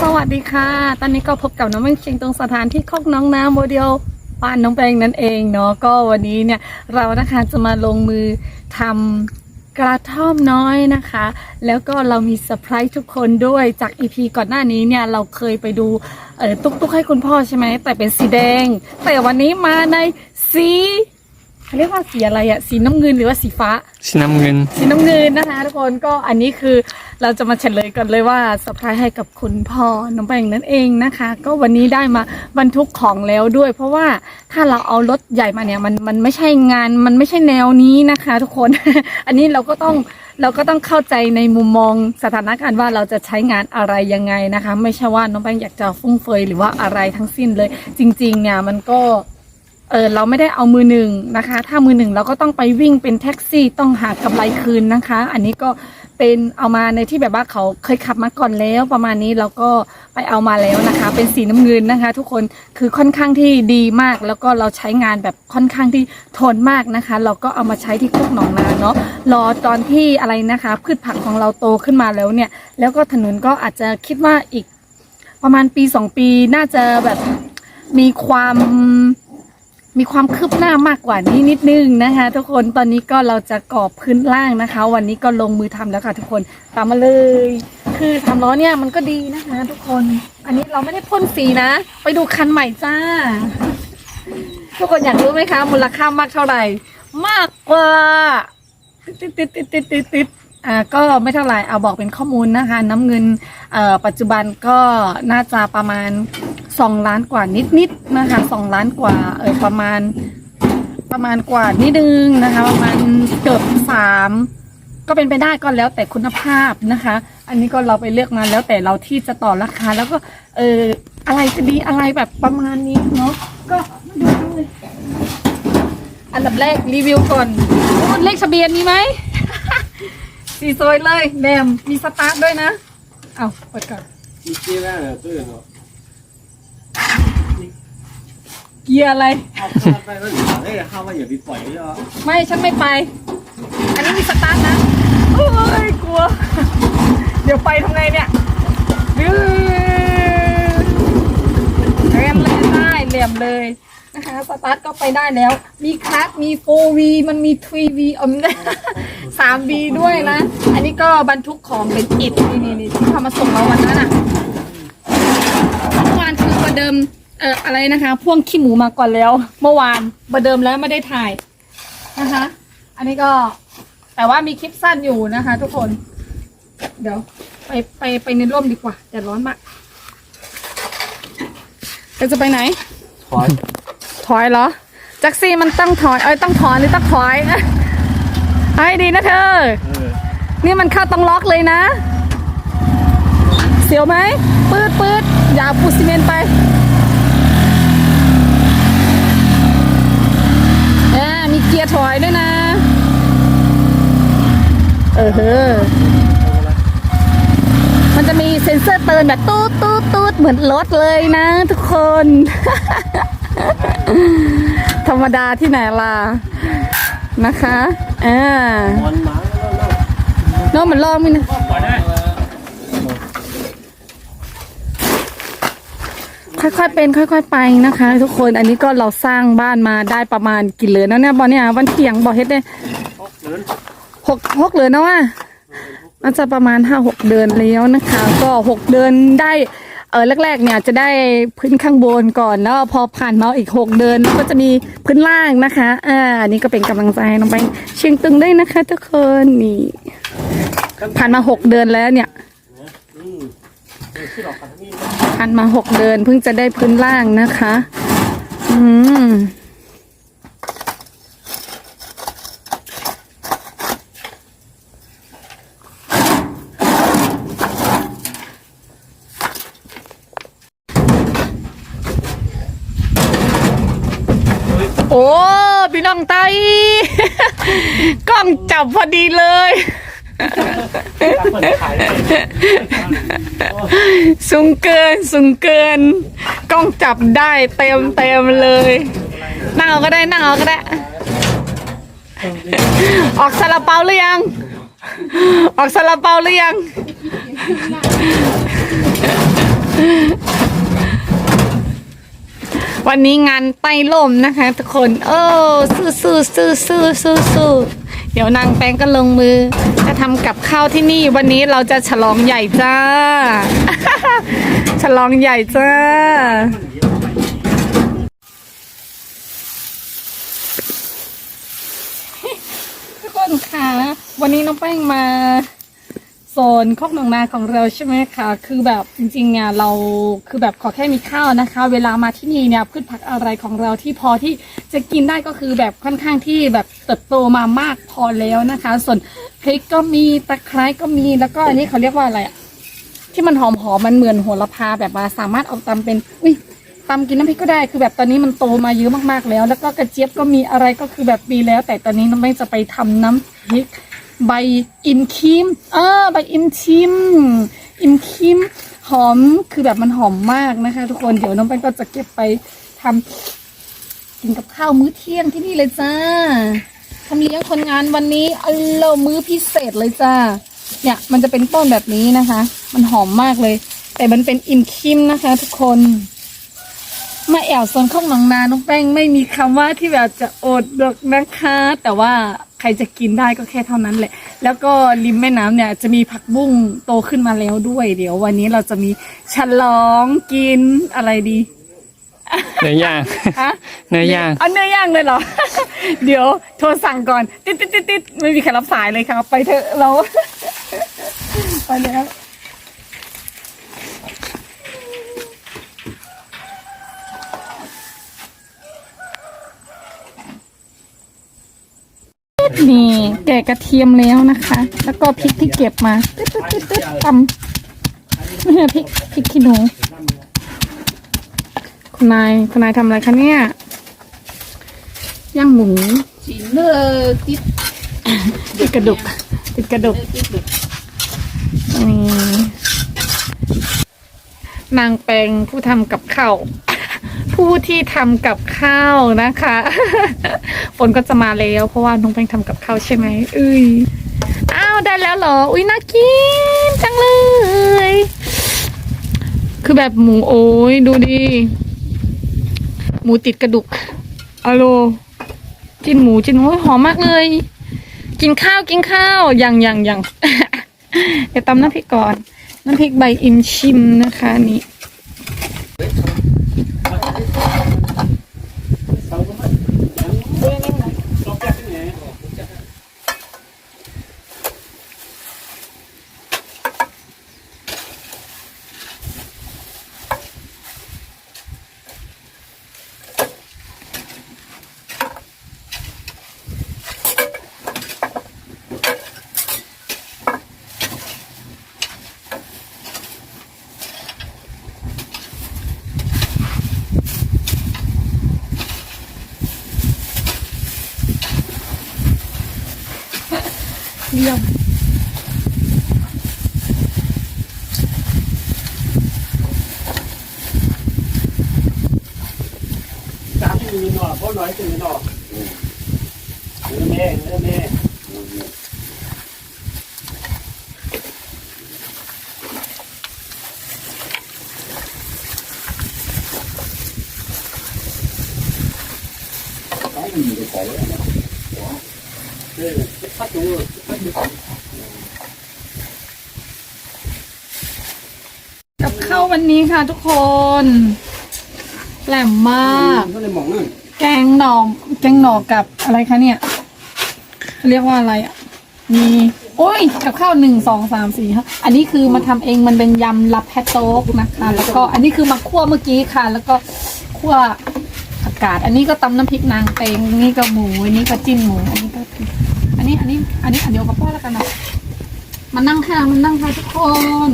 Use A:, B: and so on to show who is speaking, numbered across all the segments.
A: สวัสดีค่ะ ตอนนี้ก็พบกับน้องแมงชียงตรงสถานที่คอกน้องน้ำโมเดลบ้านน้องแปงนั่นเองเนาะ ก็วันนี้เนี่ยเรานะคะจะมาลงมือทำกระท่อมน้อยนะคะ แล้วก็เรามีเซอร์ไพรส์ทุกคนด้วยจากอีพีก่อนหน้านี้เนี่ยเราเคยไปดูเออตุ๊กตุ๊กให้คุณพ่อใช่ไหม แต่เป็นสีแดง แต่วันนี้มาในสี เขาเรียกว่าสีอะไรอะสีน้ำเงินหรือว่าสีฟ้า
B: สีน้ำเงิน
A: สีน้ำเงินนะคะทุกคนก็อันนี้คือเราจะมาเฉลยกันเลยว่าเซอร์ไพรส์ให้กับคุณพ่อน้องแปงนั่นเองนะคะ ก็วันนี้ได้มาบรรทุกของแล้วด้วย เพราะว่าถ้าเราเอารถใหญ่มาเนี่ยมันมันไม่ใช่งานมันไม่ใช่แนวนี้นะคะ ทุกคน อันนี้เราก็ต้องเราก็ต้องเข้าใจในมุมมองสถานการณ์ว่าเราจะใช้งานอะไรยังไงนะคะ ไม่ใช่ว่าน้องแป้งอยากจะฟุ่มเฟือยหรือว่าอะไรทั้งสิ้นเลย จริงๆเนี่ยมันก็ เออเราไม่ได้เอามือหนึ่งนะคะ ถ้ามือหนึ่งเราก็ต้องไปวิ่งเป็นแท็กซี่ต้องหากำไรคืนนะคะ อันนี้ก็เป็นเอามาในที่แบบว่าเขาเคยขับมาก่อนแล้ว ประมาณนี้เราก็ไปเอามาแล้วนะคะ เป็นสีน้ำเงินนะคะ ทุกคนคือค่อนข้างที่ดีมาก แล้วก็เราใช้งานแบบค่อนข้างที่ทนมากนะคะ เราก็เอามาใช้ที่โคกหนองนาเนาะรอตอนที่อะไรนะคะ พืชผักของเราโตขึ้นมาแล้วเนี่ย แล้วก็ถนนก็อาจจะคิดว่าอีก ประมาณปีสองปีน่าจะแบบมีความ มีความคืบหน้ามากกว่านี้นิดนึงนะคะ ทุกคนตอนนี้ก็เราจะก่อบพื้นล่างนะคะ วันนี้ก็ลงมือทำแล้วค่ะทุกคนตามมาเลย คือทำล้อเนี่ยมันก็ดีนะคะ ทุกคน อันนี้เราไม่ได้พ่นสีนะ ไปดูคันใหม่จ้า ทุกคนอยากรู้ไหมคะ มูลค่ามากเท่าไหร่ มากกว่าติดติดติดติดติดติดอ่าก็ไม่เท่าไหร่เอาบอกเป็นข้อมูลนะคะ น้ำเงินเอ่อปัจจุบันก็น่าจะประมาณ สองล้านกว่านิดนิดๆนะคะสองล้านกว่าเออประมาณ ประมาณกว่านิดนึงนะคะ ประมาณเกือบสามก็เป็นไปได้ก็แล้วแต่คุณภาพนะคะ อันนี้ก็เราไปเลือกมาแล้วแต่เราที่จะต่อราคา แล้วก็เอออะไรจะดีอะไรแบบประมาณนี้เนาะก็มาดูเลยอันดับแรกรีวิวก่อนพูดเลขทะเบียนมีไหม สีสวยเลยแดมมีสตาร์ทด้วยนะ เอาเปิดก่อน
C: 你接待了这个，
A: เกียร์อะไร
C: เอาไปแล้วอยู่เฮ้ยข้ามาอย่า
A: ไปปอยเยอะไม่ฉันไม่ไป อันนี้มีสตาร์ทนะโอ้ยกลัว เดี๋ยวไปทำไงเนี่ยดื้อมเลยได้แหลมเลยนะคะสตาร์ทก็ไปได้แล้ว มีคลัสมี 4V มันมี 3V อม 3V ด้วยนะ อันนี้ก็บรรทุกของเป็นอิฐนี่นี่นี่ที่เขามาส่งเราวันนั้นอะ ประเดิมเอ่ออะไรนะคะ พ่วงขี้หมูมาก่อนแล้ว เมื่อวานประเดิมแล้วไม่ได้ถ่ายนะคะ อันนี้ก็แต่ว่ามีคลิปสั้นอยู่นะคะ ทุกคน เดี๋ยวไปไปไปในร่มดีกว่าแดดร้อนมากเราจะไปไหน
C: 团
A: ถอยเหรอแจ็คซี่มันต้องถอยเอ้ยต้องถอยหรือต้องถอยให้ดีนะเธอ
C: 嗯，
A: นี่มันเข้าต้องล็อกเลยนะ เสียวไหมปืดปืดอ ยาปูซีเมนไปแหมมีเกียร์ถอยด้วยนะ เออเฮ้อมันจะมีเซ็นเซอร์เตือนแบบตูดตูดตูดเหมือนรถเลยนะทุกคน ธรรมดาที่ไหนล่ะ นะคะอ่าน้องเหมือนลองมินะ ค่อยๆเป็น ค่อย ๆ ไปนะคะ ทุกคนอันนี้ก็เราสร้างบ้านมาได้ประมาณกี่เหลือนแล้วเนี่ยบอเนี่ยวันเที่ยงบอเฮ็ดได้
C: 人
A: หกหกเหลือนะว่าน่าจะประมาณห้าหกเดือนแล้วนะคะ ก็หกเดือนได้เออแรกๆเนี่ยจะได้พื้นข้างบนก่อนแล้วพอผ่านมาอีกหกเดือนก็จะมีพื้นล่างนะคะอ่าอันนี้ก็เป็นกำลังใจน้องไปเชียงตึงได้นะคะ ทุกคนนี่ ผ่านมาหกเดือนแล้วเนี่ย คันมาหกเดินเพิ่งจะได้พื้นล่างนะคะ อืมโอ้พี่น้องไตกล้องจับพอดีเลย สูงเกินสูงเกิน กล้องจับได้เต็มเต็มเลย นั่งเอาก็ได้นั่งเอาก็ได้ ออกซาลาเปาหรือยัง ออกซาลาเปาหรือยังวันนี้งานไต่ล่มนะคะทุกคน เออสู้สู้สู้สู้สู้ เดี๋ยวนางแป้งก็ลงมือ จะทำกับข้าวที่นี่วันนี้เราจะฉลองใหญ่จ้า ฉลองใหญ่จ้า ทุกคนค่ะ วันนี้น้องแป้งมา นคอกหนองนาของเราใช่ไหมคะคือแบบจริงๆเนี่ยเราคือแบบขอแค่มีข้าวนะคะ เวลามาที่นี่เนี่ยพืชผักอะไรของเราที่พอที่จะกินได้ก็คือแบบค่อนข้างที่แบบเติบโตมามากพอแล้วนะคะ ส่วนพริกก็มีตะไคร้ก็มีแล้วก็อันนี้เขาเรียกว่าอะไรอะที่มันหอมๆมันเหมือนโหระพาแบบว่าสามารถเอาตำเป็นอุ้ยตำกินน้ำพริกก็ได้คือแบบตอนนี้มันโตมาเยอะมากๆแล้ว แล้วก็กระเจี๊ยบก็มีอะไรก็คือแบบมีแล้ว แต่ตอนนี้น้องแป้งจะไปทำน้ำพริก ใบอิมคิมเออใบอิมชิม อิมคิม หอมคือแบบมันหอมมากนะคะ ทุกคนเดี๋ยวน้องแป้งก็จะเก็บไปทำกินกับข้าวมื้อเที่ยงที่นี่เลยจ้าทำเลี้ยงคนงานวันนี้อโลมื้อพิเศษเลยจ้าเนี่ยมันจะเป็นต้นแบบนี้นะคะ มันหอมมากเลย แต่มันเป็นอิมคิมนะคะ ทุกคน มาแอวโซนข้องหนองนาน้องแป้งไม่มีคำว่าที่แบบจะอดดอกนะคะ แต่ว่า ใครจะกินได้ก็แค่เท่านั้นแหละ แล้วก็ริมแม่น้ำเนี่ยจะมีผักบุ้งโตขึ้นมาแล้วด้วย เดี๋ยววันนี้เราจะมีฉลองกินอะไรดี
B: เนื้อย่าง
A: ฮะ
B: เนื้อย่าง
A: เอาเนื้อย่างเลยเหรอ เดี๋ยวโทรสั่งก่อน ติดติดติดติดไม่มีใครรับสายเลยค่ะ ไปเถอะเรา ไปแล้ว นี่ แกะกระเทียมแล้วนะคะ แล้วก็พริกที่เก็บมาตึ๊ดตึ๊ดตึ๊ดตึ๊ดตำไม่ใช่พริกพริกขี้หนู คุณนายคุณนายทำอะไรคะเนี่ย ย่างหมู
D: chỉ nơ tít
A: ติดกระดูกติดกระดูก
D: tít được
A: นี่นางแปงผู้ทำกับข้าว ผู้ที่ทำกับข้าวนะคะ ฝนก็จะมาแล้วเพราะว่าน้องแปงทำกับข้าวใช่ไหมเอ้ยอ้าวได้แล้วเหรอ อุ้ยน่ากินจังเลย คือแบบหมูโอ้ยดูดิ หมูติดกระดูกอะโลจิ้นหมูจิ้นหมูหอมมากเลย กินข้าวกินข้าวอยังอยังอยังเดี๋ยวตำน้ำพริกก่อน น้ำพริกใบอิมชิมนะคะนี่ เยี่ยม
C: สามที่มีหน่อเพราะน้อยจะมีหน่อเนื้อแม่เนื้อแม่
A: กับข้าววันนี้ค่ะทุกคนแหลมมาก
C: ก็เลยมองนั่น
A: แกงหน่อแกงหน่อกับอะไรคะเนี่ย เรียกว่าอะไรอะ มีโอ้ยกับข้าวหนึ่งสองสามสี่ค่ะอันนี้คือมาทำเองมันเป็นยำลับแพตโต๊กนะคะ แล้วก็อันนี้คือมาคั่วเมื่อกี้ค่ะ แล้วก็คั่วผักกาด อันนี้ก็ตำน้ำพริกนางเตงนี่ก็หมูอันนี้ก็จิ้นหมูอันนี้ก็ อันนี้อันนี้อันนี้อันเดียวกับพ่อแล้วกันเนาะมานั่งค่ะมานั่งค่ะทุกคน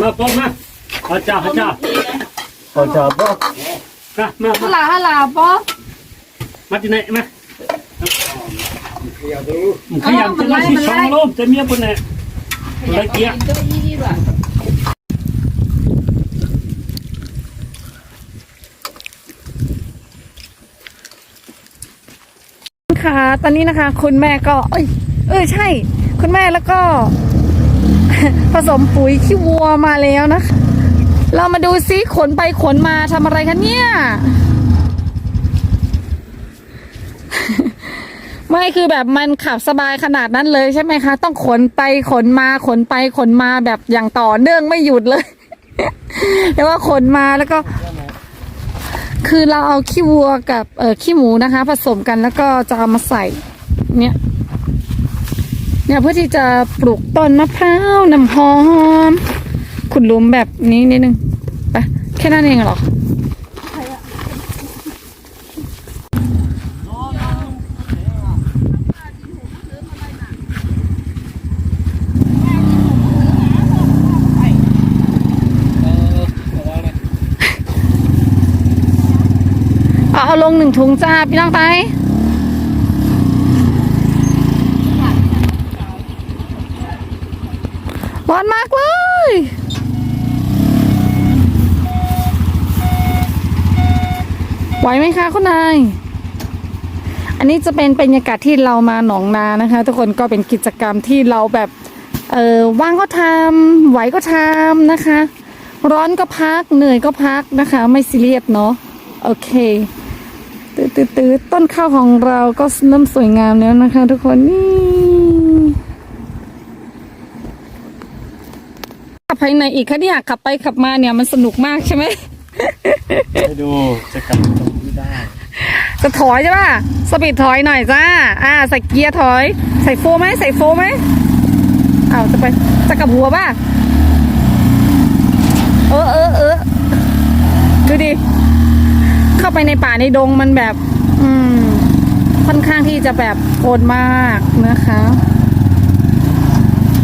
C: มาป้องมาพระเจ้าพระเจ้าพระเจ้าป้องมามา
A: ฮัลโหลฮัลโหลป๊อ
C: มาที่ไหนมาขยำจะมาที่ช่องลมจะมีปุ่นเนี่ยละเกีย
D: cho
A: คะ ตอนนี้นะคะ คุณแม่ก็ เอ้ย เออใช่ คุณแม่แล้วก็ ผสมปุ๋ยขี้วัวมาแล้วนะเรามาดูซิขนไปขนมาทำอะไรคะเนี่ย ไม่คือแบบมันขับสบายขนาดนั้นเลยใช่ไหมคะ ต้องขนไปขนมาขนไปขนมาแบบอย่างต่อเนื่องไม่หยุดเลย แต่ว่าขนมาแล้วก็ คือเราเอาขี้วัวกับเออขี้หมูนะคะ ผสมกันแล้วก็จะเอามาใส่เนี่ยเนี่ยเพื่อที่จะปลูกต้นมะพร้าวน้ำหอมขุดหลุมแบบนี้นิดนึงไปแค่นั้นเองเหรอ เอาลงหนึ่งถุงจ้า พี่น้องไปร้อนมากเลยไหวไหมคะคุณนาย อันนี้จะเป็นบรรยากาศที่เรามาหนองนานะคะ ทุกคนก็เป็นกิจกรรมที่เราแบบเออว่างก็ทำไหวก็ทำนะคะ ร้อนก็พักเหนื่อยก็พักนะคะ ไม่ซีเรียสเนาะโอเค ตืดตืดตืดต้นข้าวของเราก็เริ่มสวยงามแล้วนะคะ ทุกคนนี่ขับภายในอีกคะเนี่ยขับไปขับมาเนี่ยมันสนุกมากใช่ไหม
C: ให้ดูจะกลับตรงที่ได้
A: จะถอยใช่ป่ะสปีดถอยหน่อยจ้า อ่า ใส่เกียร์ถอย ใส่โฟไหมใส่โฟไหมอ้าวจะไปจะกลับหัวป่ะ เออเออเออดูดิ เข้าไปในป่าในดงมันแบบ อืม ค่อนข้างที่จะแบบโหดมากนะคะ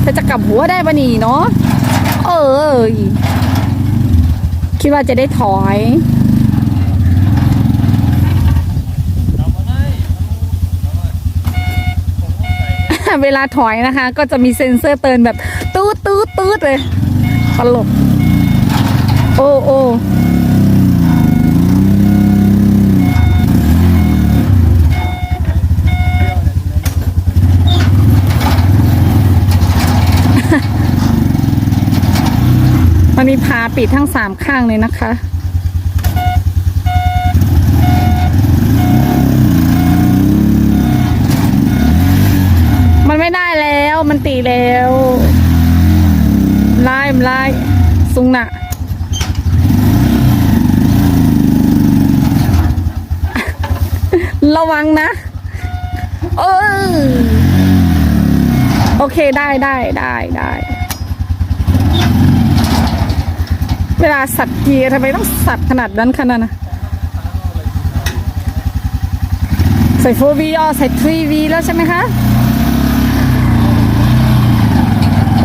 A: แต่จะกลับหัวได้ปะนี่เนาะเออคิดว่าจะได้ถอยเวลาถอยนะคะ ก็จะมีเซ็นเซอร์เตือนแบบ ตูดตูดตูดเลยตลกโอ้โอ้ มีพาปิดทั้งสามข้างเลยนะคะ มันไม่ได้แล้วมันตีแล้วไล่มนไล่สุงหนะระวังนะ เออโอเคได้ได้ได้ได้ เวลาสัตว์เกียร์ทำไมต้องสัตว์ขนาดนั้นขนาดนะใส่โฟวีอ๋อใส่ทรีวีแล้วใช่ไหมคะ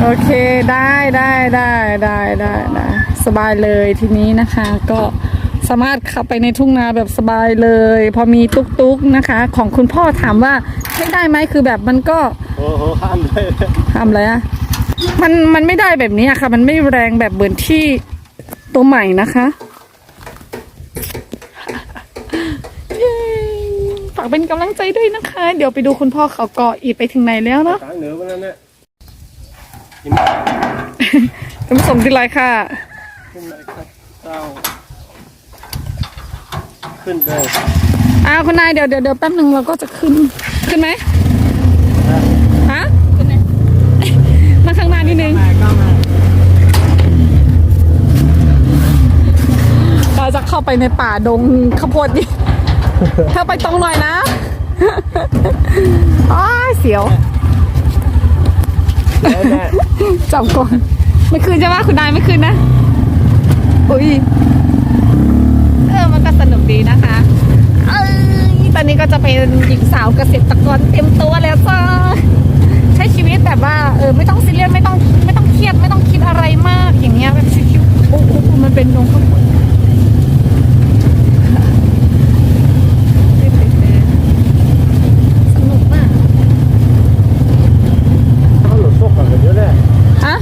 A: โอเคได้ได้ได้ได้ได้ได้สบายเลยทีนี้นะคะ ก็สามารถขับไปในทุ่งนาแบบสบายเลย พอมีตุ๊กตุ๊กนะคะ ของคุณพ่อถามว่าใช้ได้ไหมคือแบบมันก็
C: โอ้โหห้ามเลย
A: ทำอะไรอะมันมันไม่ได้แบบนี้อะค่ะ มันไม่แรงแบบเหมือนที่ ตัวใหม่นะคะเย้ฝากเป็นกำลังใจด้วยนะคะ เดี๋ยวไปดูคุณพ่อเขาก่ออีกไปถึงไหนแล้วเนาะ
C: ทางเหนือวันนั้นเนี่ย
A: จะมาส่งที่ไรค่ะ
C: ขึ้นเลยครับเจ้าขึ้นเลย
A: อ้าวคุณนายเดี๋ยวเดี๋ยวเดี๋ยวแป๊บหนึ่งเราก็จะขึ้น ขึ้นไหมฮะขึ้นไหมมาข้างหน้านิดนึง
C: มาก็มา
A: เราจะเข้าไปในป่าดงข้าวโพดนี่เธอไปตรงหน่อยนะอ้ายเสียว
C: แล้วแม่
A: จับก่อนไม่คืนใช่ไหมคุณนายไม่คืนนะ อุ้ยเออมันก็สนุกดีนะคะเอ้ยตอนนี้ก็จะเป็นหญิงสาวเกษตรกรเต็มตัวแล้วจ้าใช้ชีวิตแบบว่าเออไม่ต้องซีเรียสไม่ต้องไม่ต้องเครียดไม่ต้องคิดอะไรมากอย่างเงี้ยแบบชิวๆโอ้โหมันเป็นดงข้าวโพดสนุกมาก
C: เขาหลุดโซ่กันเยอะเลย
A: ฮะ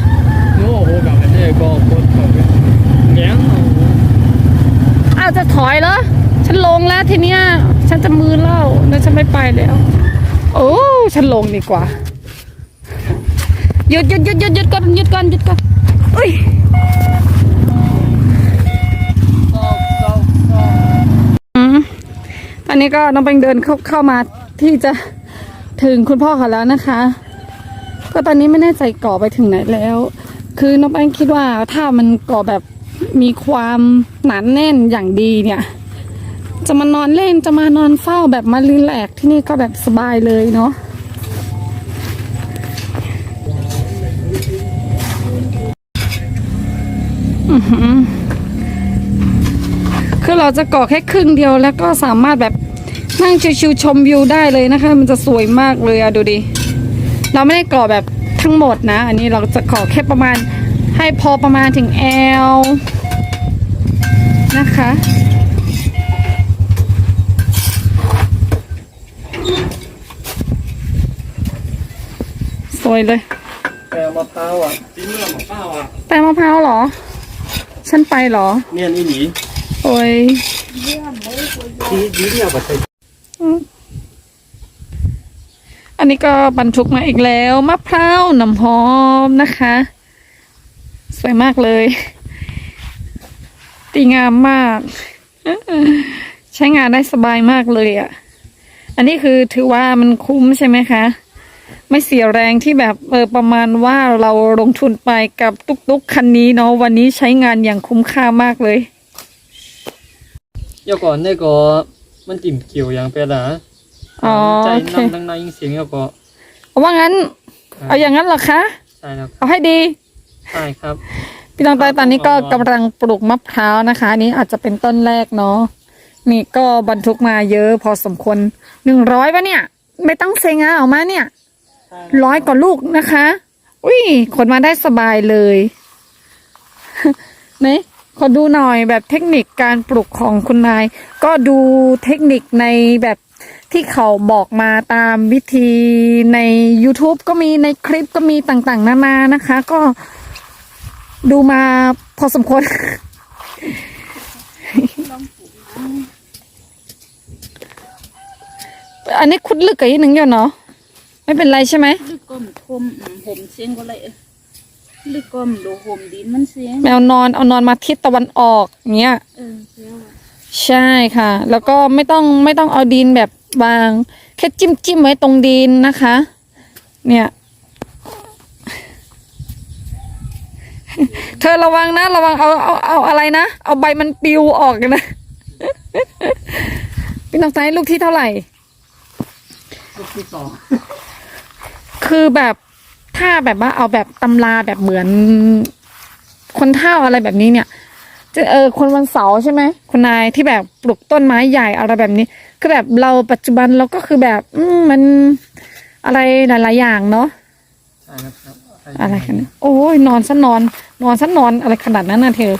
B: โอ้โหกับอันนี้ก็โคตรเขาเลยแง้งเอา
A: อ้าวจะถอยเหรอ ฉันลงแล้วทีเนี้ย ฉันจะมือเล่าแล้วฉันไม่ไปแล้ว โอ้ฉันลงดีกว่าหยุดหยุดหยุดหยุดหยุดก่อนหยุดก่อนหยุดก่อนอุ้ยอืมตอนนี้ก็น้องเปงเดินเข้าเข้ามาที่จะถึงคุณพ่อเขาแล้วนะคะ ก็ตอนนี้ไม่แน่ใจก่อไปถึงไหนแล้ว คือน้องแปงคิดว่าถ้ามันก่อแบบมีความหนานแน่นอย่างดีเนี่ย จะมานอนเล่นจะมานอนเฝ้าแบบมารีแลกที่นี่ก็แบบสบายเลยเนาะอือหือคือเราจะก่อแค่ครึ่งเดียวแล้วก็สามารถแบบนั่งชิวๆชมวิวได้เลยนะคะ มันจะสวยมากเลยอะดูดิ เราไม่ได้ก่อแบบทั้งหมดนะ อันนี้เราจะก่อแค่ประมาณให้พอประมาณถึงแอลนะคะ สวยเลย
B: แปลมะพร้าวอะจิ้มเนื้อมะพร้าวอะ
A: แปลมะพร้าวเหรอ ฉันไปเหรอ
B: เนี่ยนี่หนี
A: โอ้ย
C: ดีดีเนี่ยบัดใส่
A: อันนี้ก็บรรทุกมาอีกแล้วมะพร้าวน้ำหอมนะคะ สวยมากเลยตีงามมาก ใช้งานได้สบายมากเลยอะ่ะ อันนี้คือถือว่ามันคุ้มใช่ไหมคะ ไม่เสียแรงที่แบบเออประมาณว่าเราลงทุนไปกับตุกๆคันนี้เนาะวันนี้ใช้งานอย่างคุ้มค่ามากเลย
B: เดี๋ยวก่อนเนี่ยก็มันติ่มเกี่ยวอย่างเป็นอะ
A: อ๋อ
B: ใจ
A: โอเค
B: น้ำดังในยิงเสียงเดี๋ยวก็
A: เอาว่างั้น เอาอย่างนั้นเหรอคะ
B: ใช่แล้ว
A: เอาให้ดี
B: ใช่ครับ
A: พี่น้องตายตอนนี้ก็กำลังปลูกมะพร้าวนะคะอันนี้อาจจะเป็นต้นแรกเนาะนี่ก็บรรทุกมาเยอะพอสมควรหนึ่งร้อยปะเนี่ย ไม่ต้องเซงาออกมาเนี่ย ร้อยกว่าลูกนะคะ อุ้ยขนมาได้สบายเลยไหนขอดูหน่อยแบบเทคนิคการปลูกของคุณนาย ก็ดูเทคนิคในแบบที่เขาบอกมาตามวิธีใน YouTube ก็มีในคลิปก็มีต่างๆ นานานะคะ ก็ดูมาพอสมควรอันนี้คุดลึกกับอีกหนึ่งอยู่เนาะ ไม่เป็นไรใช่ไหม
D: ลึกก้มทมอืมห่มเสียงก็เลยเอ้ยลึกก้มดูห่มดินมันเสียง
A: แมวนอนเอานอนมาทิศตะวันออกเงี้ย
D: เออเสียว่ะ
A: ใช่ค่ะ แล้วก็ไม่ต้องไม่ต้องเอาดินแบบวาง แค่จิ้มจิ้มไว้ตรงดินนะคะ เนี่ยเธอระวังนะ ระวังเอาเอาเอาอะไรนะ เอาใบมันปลิวออกนะพี่น้องไซลูกที่เท่าไหร่
B: ลูกที่สอง
A: คือแบบถ้าแบบว่าเอาแบบตำราแบบเหมือน คนเท่าอะไรแบบนี้เนี่ยจะเออคนวันเสาร์ใช่ไหมคุณนายที่แบบปลูกต้นไม้ใหญ่อะไรแบบนี้ คือแบบเราปัจจุบันเราก็คือแบบ อืมมันอะไรหลายๆอย่างเนาะ
B: ใช่แล้วครับ
A: อะไรกันเนี่ยโอ้ยนอนซะนอน นอนซะนอนอะไรขนาดนั้นนะเธอ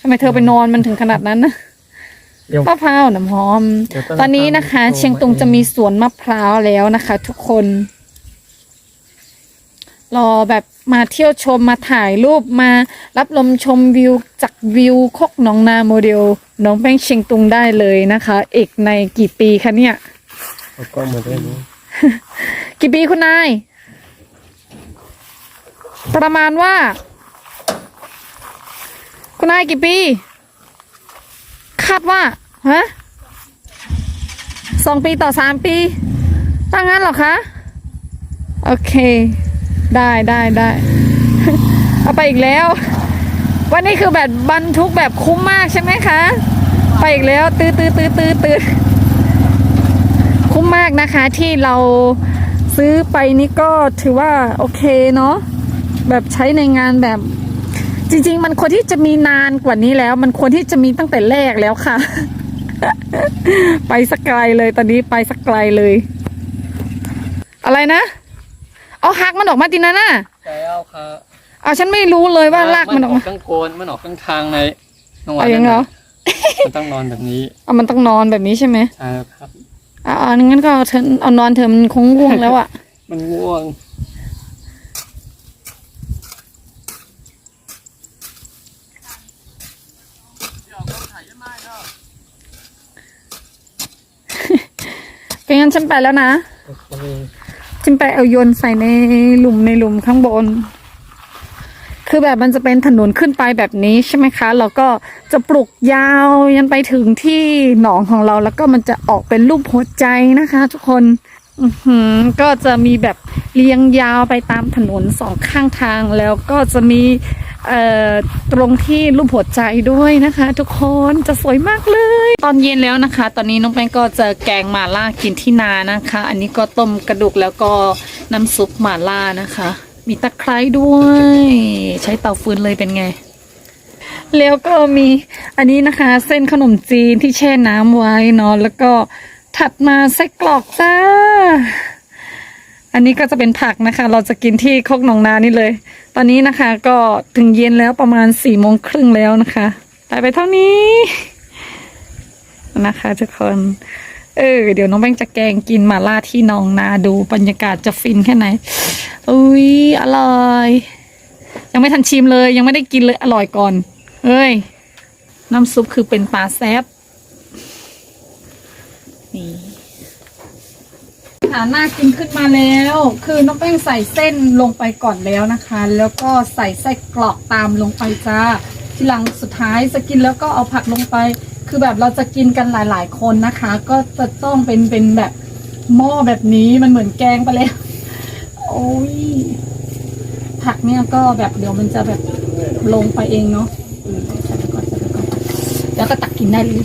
A: ทำไมเธอไปนอนมันถึงขนาดนั้นนะ
C: เดี๋ยว
A: มะพร้าวน้ำหอม
B: เดี๋ยว
A: ตอนนี้นะคะ เชียงตุงจะมีสวนมะพร้าวแล้วนะคะ ทุกคน รอแบบมาเที่ยวชมมาถ่ายรูปมารับลมชมวิวจากวิวคกหนองนาโมเดลหน้องแป้งเชียงตุงได้เลยนะคะ เอกในกี่ปีคะเนี่ย
C: เอากล้องมาด้วยนี่
A: กี่ปีคุณนาย ประมาณว่า คุณนายกี่ปี คาดว่าฮะสองปีต่อสามปีตั้งงั้นเหรอคะ โอเค ได้ได้ได้ เอาไปอีกแล้ว วันนี้คือแบบบรรทุกแบบคุ้มมากใช่ไหมคะ ไปอีกแล้วตื้อตื้อตื้อตื้อตื้อคุ้มมากนะคะที่เราซื้อไปนี่ก็ถือว่าโอเคเนาะแบบใช้ในงานแบบจริง ๆ มันควรที่จะมีนานกว่านี้แล้ว มันควรที่จะมีตั้งแต่แรกแล้วค่ะ ไปสักไกลเลยตอนนี้ไปสักไกลเลย อะไรนะ เอาหักมันออกมาตินะน่ะ
B: ใช่เอาค่ะ
A: เอาฉันไม่รู้เลยว่าลากมันออกมา
B: ข้างโกนมันออกข้างทางในจังหวะ
A: เอาอย่างเหรอ
B: มันต้องนอนแบบนี้
A: เอามันต้องนอนแบบนี้ใช่ไหม
B: ใช่แล้วครับ
A: อ่างั้นก็เอาเธอเอานอนเธอะมันคงง่วงแล้วอะ
B: มันง่วง
A: เป็นงั้นฉันไปแล้วนะ
C: โอเค
A: ฉันไปเอาโยนใส่ในหลุมในหลุมข้างบน คือแบบมันจะเป็นถนนขึ้นไปแบบนี้ใช่ไหมคะ แล้วก็จะปลุกยาวยันไปถึงที่หนองของเราแล้วก็มันจะออกเป็นรูปหัวใจนะคะ ทุกคนก็จะมีแบบเรียงยาวไปตามถนนสองข้างทางแล้วก็จะมี ตรงที่รูปหัวใจด้วยนะคะ ทุกคนจะสวยมากเลย ตอนเย็นแล้วนะคะ ตอนนี้น้องแป้งก็จะแกงหมาล่ากินที่นานะคะ อันนี้ก็ต้มกระดูกแล้วก็น้ำซุปหมาล่านะคะ มีตะไคร้ด้วย ใช้เตาฟืนเลยเป็นไงแล้วก็มีอันนี้นะคะ เส้นขนมจีนที่แช่น้ำไว้เนาะแล้วก็ถัดมาไส้กรอกจ้า อันนี้ก็จะเป็นผักนะคะ เราจะกินที่โคกหนองนานี่เลย ตอนนี้นะคะก็ถึงเย็นแล้วประมาณสี่โมงครึ่งแล้วนะคะไปไปเท่านี้ นะคะทุกคน เออ เดี๋ยวน้องแบงค์จะแกงกินมาล่าที่หนองนาดูบรรยากาศจะฟินแค่ไหน อุ้ยอร่อย ยังไม่ทันชิมเลย ยังไม่ได้กินเลยอร่อยก่อนเอ้ย น้ำซุปคือเป็นปลาแซบนี่ อาน่ากินขึ้นมาแล้ว คือน้องแป้งใส่เส้นลงไปก่อนแล้วนะคะ แล้วก็ใส่ไส้กรอกตามลงไปจ้า ทีหลังสุดท้ายจะกินแล้วก็เอาผักลงไป คือแบบเราจะกินกันหลาย ๆ คนนะคะ ก็จะต้องเป็นเป็นแบบหม้อแบบนี้มันเหมือนแกงไปแล้วโอ้ยผักเนี่ยก็แบบเดี๋ยวมันจะแบบลงไปเองเนาะเออใส่ไปก่อนใส่ไปก่อนแล้วก็ตักกินได้เลย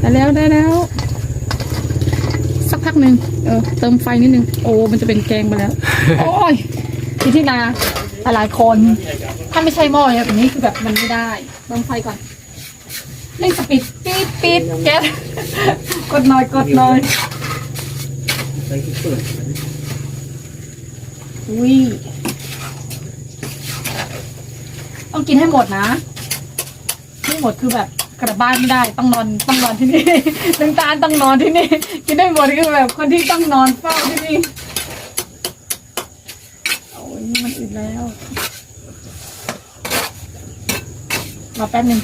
A: ได้แล้วได้แล้ว กพักหนึ่งเออเติมไฟนิดนึงโอ้มันจะเป็นแกงไปแล้ว โอ้ยที่ที่นาหลายๆคน ถ้าไม่ใช่หม้อแบบนี้คือแบบมันไม่ได้เติมไฟก่อนเร่งสปีดปี๊ดปี๊ดแก๊สกดหน่อยกดหน่อยอุ้ยต้องกินให้หมดนะไม่หมดคือแบบ กลับบ้านไม่ได้ต้องนอนต้องนอนที่นี่น้ำตาลต้องนอนที่นี่ กินได้หมดคือแบบคนที่ต้องนอนเฝ้าที่นี่โอ้ยมันอึดแล้วรอแป๊บหนึ่ง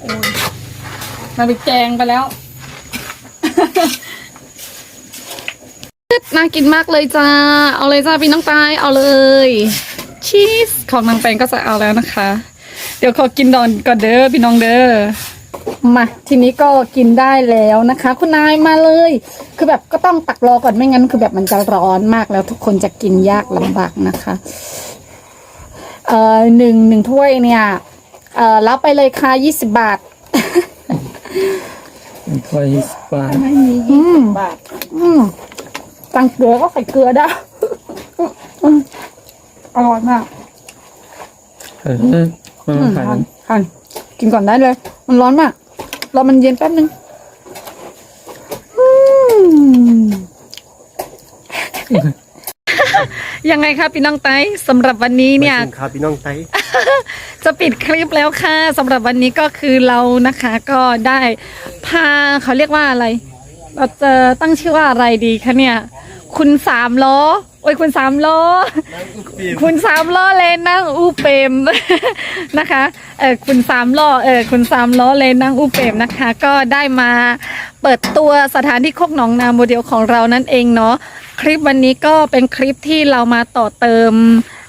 A: โอ้ยมันไปแกงไปแล้วน่ากินมากเลยจ้า เอาเลยจ้าพี่น้องตายเอาเลย ชีสของนางแปงก็จะเอาแล้วนะคะ ดี๋ยวขอกินดอนก่อนเด้อพี่น้องเด้อมาทีนี้ก็กินได้แล้วนะคะ คุณนายมาเลย คือแบบก็ต้องตักรอก่อนไม่งั้น คือแบบมันจะร้อนมากแล้วทุกคนจะกินยากลำบากนะคะเอ่อหนึ่งหนึ่งถ้วยเนี่ยเอ่อรับไปเลยค่ะยี่สิบบาท
B: ถ้วยยี่สิบบาท
A: อืมอืมตังเกลือก็ใส่เกลือได้อืมอร่อยมาก
B: เออมัน
A: อืม
B: ขาย
A: ทานทานกินก่อนได้เลย มันร้อนมากรอมันเย็นแป๊บนึงอืมยังไงคะพี่น้องไต้สำหรับวันนี้เนี่ย
C: ไปกิครับพี่น้องไต้
A: จะปิดคลิปแล้วค่ะสำหรับวันนี้ก็คือเรานะคะ ก็ได้พาเขาเรียกว่าอะไร เราจะตั้งชื่อว่าอะไรดีคะเนี่ย คุณสามล้อ โอ้ยคุณสามล้อ คุณสามล้อเลนนั่งอูเปรมนะคะเออคุณสามล้อเออคุณสามล้อเลนนั่งอูเปรมนะคะ ก็ได้มาเปิดตัวสถานที่โคกหนองนาโมเดลของเรานั่นเองเนาะคลิปวันนี้ก็เป็นคลิปที่เรามาต่อเติม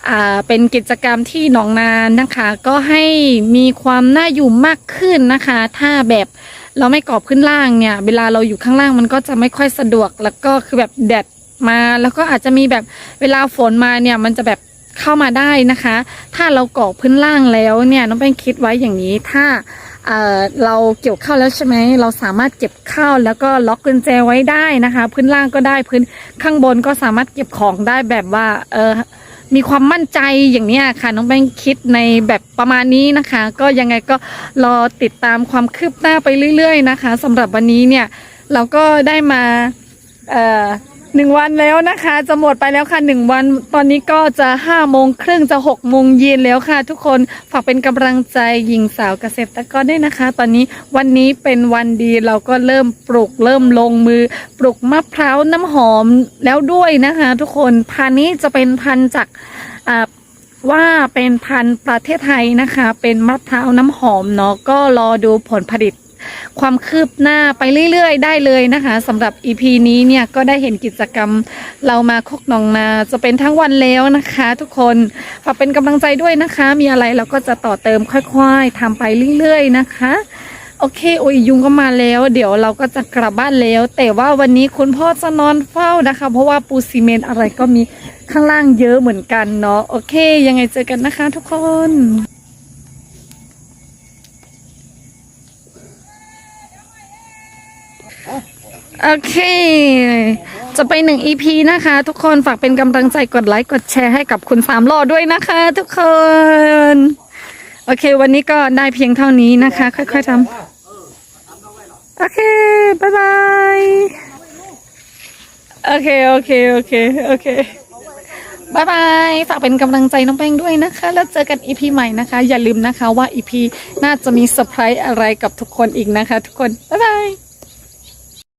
A: อ่าเป็นกิจกรรมที่หนองนานะคะ ก็ให้มีความน่าอยู่มากขึ้นนะคะ ถ้าแบบเราไม่กรอบขึ้นล่างเนี่ย เวลาเราอยู่ข้างล่างมันก็จะไม่ค่อยสะดวกแล้วก็คือแบบแดด มาแล้วก็อาจจะมีแบบเวลาฝนมาเนี่ยมันจะแบบเข้ามาได้นะคะ ถ้าเรากรอกพื้นล่างแล้วเนี่ยน้องแป้งคิดไว้อย่างนี้ถ้าเเราเกี่ยวข้าวแล้วใช่ไหมเราสามารถเก็บข้าวแล้วก็ล็อกกุญแจไว้ได้นะคะ พื้นล่างก็ได้พื้นข้างบนก็สามารถเก็บของได้แบบว่าเออมีความมั่นใจอย่างนี้ค่ะน้องแป้งคิดในแบบประมาณนี้นะคะ ก็ยังไงก็รอติดตามความคืบหน้าไปเรื่อย ๆ นะคะสำหรับวันนี้เนี่ยเราก็ได้มา หนึ่งวันแล้วนะคะ จะหมดไปแล้วค่ะหนึ่งวัน ตอนนี้ก็จะห้าโมงครึ่งจะหกโมงเย็นแล้วค่ะ ทุกคนฝากเป็นกำลังใจหญิงสาวเกษตรกรด้วยนะคะ ตอนนี้วันนี้เป็นวันดีเราก็เริ่มปลูกเริ่มลงมือ ปลูกมะพร้าวน้ำหอมแล้วด้วยนะคะ ทุกคนพันนี้จะเป็นพันจากอ่าว่าเป็นพันธุ์ประเทศไทยนะคะ เป็นมะพร้าวน้ำหอมเนาะก็รอดูผลผลิต ความคืบหน้าไปเรื่อยๆ ได้เลยนะคะสำหรับ EP นี้เนี่ยก็ได้เห็นกิจกรรมเรามาคกหนองนาจะเป็นทั้งวันแล้วนะคะ ทุกคนฝากเป็นกำลังใจด้วยนะคะ มีอะไรเราก็จะต่อเติมค่อยๆทำไปเรื่อยๆนะคะโอเคโอ้ยยุงก็มาแล้ว เดี๋ยวเราก็จะกลับบ้านแล้ว แต่ว่าวันนี้คุณพ่อจะนอนเฝ้านะคะ เพราะว่าปูซีเมนต์อะไรก็มีข้างล่างเยอะเหมือนกันเนาะโอเค ยังไงเจอกันนะคะทุกคน โอเค จะไปหนึ่ง EP นะคะ ทุกคนฝากเป็นกำลังใจกดไลค์กดแชร์ให้กับคุณสามหล่อด้วยนะคะ ทุกคน โอเค วันนี้ก็ได้เพียงเท่านี้นะคะ ค่อยๆทำโอเคบายบายโอเค โอเค โอเค โอเคบายบายฝากเป็นกำลังใจน้องแป้งด้วยนะคะ แล้วเจอกัน EP ใหม่นะคะ อย่าลืมนะคะว่า EP น่าจะมีเซอร์ไพรส์อะไรกับทุกคนอีกนะคะ ทุกคน บ๊ายบาย